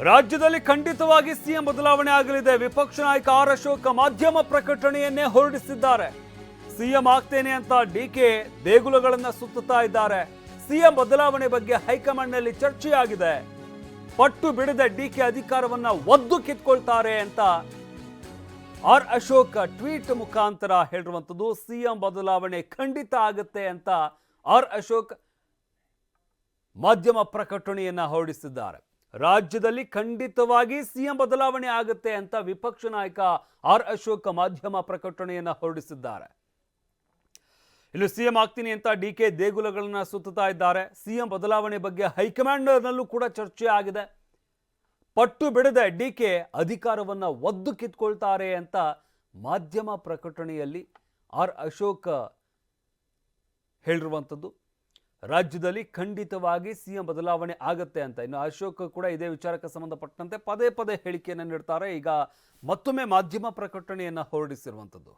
ರಾಜ್ಯದಲ್ಲಿ ಖಂಡಿತವಾಗಿ ಸಿಎಂ ಬದಲಾವಣೆ ಆಗಲಿದೆ. ವಿಪಕ್ಷ ನಾಯಕ ಆರ್ ಅಶೋಕ ಮಾಧ್ಯಮ ಪ್ರಕಟಣೆಯನ್ನೇ ಹೊರಡಿಸಿದ್ದಾರೆ. ಸಿಎಂ ಆಗ್ತೇನೆ ಅಂತ ಡಿಕೆ ದೇಗುಲಗಳನ್ನ ಸುತ್ತುತ್ತಾ ಇದ್ದಾರೆ. ಸಿಎಂ ಬದಲಾವಣೆ ಬಗ್ಗೆ ಹೈಕಮಾಂಡ್ನಲ್ಲಿ ಚರ್ಚೆಯಾಗಿದೆ. ಪಟ್ಟು ಬಿಡದ ಡಿಕೆ ಅಧಿಕಾರವನ್ನ ಒದ್ದು ಕಿತ್ಕೊಳ್ತಾರೆ ಅಂತ ಆರ್ ಅಶೋಕ್ ಟ್ವೀಟ್ ಮುಖಾಂತರ ಹೇಳಿರುವಂಥದ್ದು ಸಿಎಂ ಬದಲಾವಣೆ ಖಂಡಿತ ಆಗುತ್ತೆ ಅಂತ ಆರ್ ಅಶೋಕ್ ಮಾಧ್ಯಮ ಪ್ರಕಟಣೆಯನ್ನ ಹೊರಡಿಸಿದ್ದಾರೆ. ರಾಜ್ಯದಲ್ಲಿ ಖಂಡಿತವಾಗಿ ಸಿಎಂ ಬದಲಾವಣೆ ಆಗುತ್ತೆ ಅಂತ ವಿಪಕ್ಷ ನಾಯಕ ಆರ್ ಅಶೋಕ ಮಾಧ್ಯಮ ಪ್ರಕಟಣೆಯನ್ನ ಹೊರಡಿಸಿದ್ದಾರೆ. ಇಲ್ಲಿ ಸಿಎಂ ಆಗ್ತೀನಿ ಅಂತ ಡಿ ಕೆ ದೇಗುಲಗಳನ್ನ ಸುತ್ತುತ್ತಾ ಇದ್ದಾರೆ. ಸಿಎಂ ಬದಲಾವಣೆ ಬಗ್ಗೆ ಹೈಕಮಾಂಡ್ನಲ್ಲೂ ಕೂಡ ಚರ್ಚೆ ಆಗಿದೆ. ಪಟ್ಟು ಬಿಡದೆ ಡಿ ಕೆ ಅಧಿಕಾರವನ್ನ ಒದ್ದು ಕಿತ್ಕೊಳ್ತಾರೆ ಅಂತ ಮಾಧ್ಯಮ ಪ್ರಕಟಣೆಯಲ್ಲಿ ಆರ್ ಅಶೋಕ್ ಹೇಳಿರುವಂಥದ್ದು. ರಾಜ್ಯದಲ್ಲಿ ಖಂಡಿತವಾಗಿ ಸಿಎಂ ಬದಲಾವಣೆ ಆಗತ್ತೆ ಅಂತ. ಇನ್ನು ಅಶೋಕ್ ಕೂಡ ಇದೇ ವಿಚಾರಕ್ಕೆ ಸಂಬಂಧಪಟ್ಟಂತೆ ಪದೇ ಪದೇ ಹೇಳಿಕೆಯನ್ನು ನೀಡ್ತಾರೆ. ಈಗ ಮತ್ತೊಮ್ಮೆ ಮಾಧ್ಯಮ ಪ್ರಕಟಣೆಯನ್ನ ಹೊರಡಿಸಿರುವಂಥದ್ದು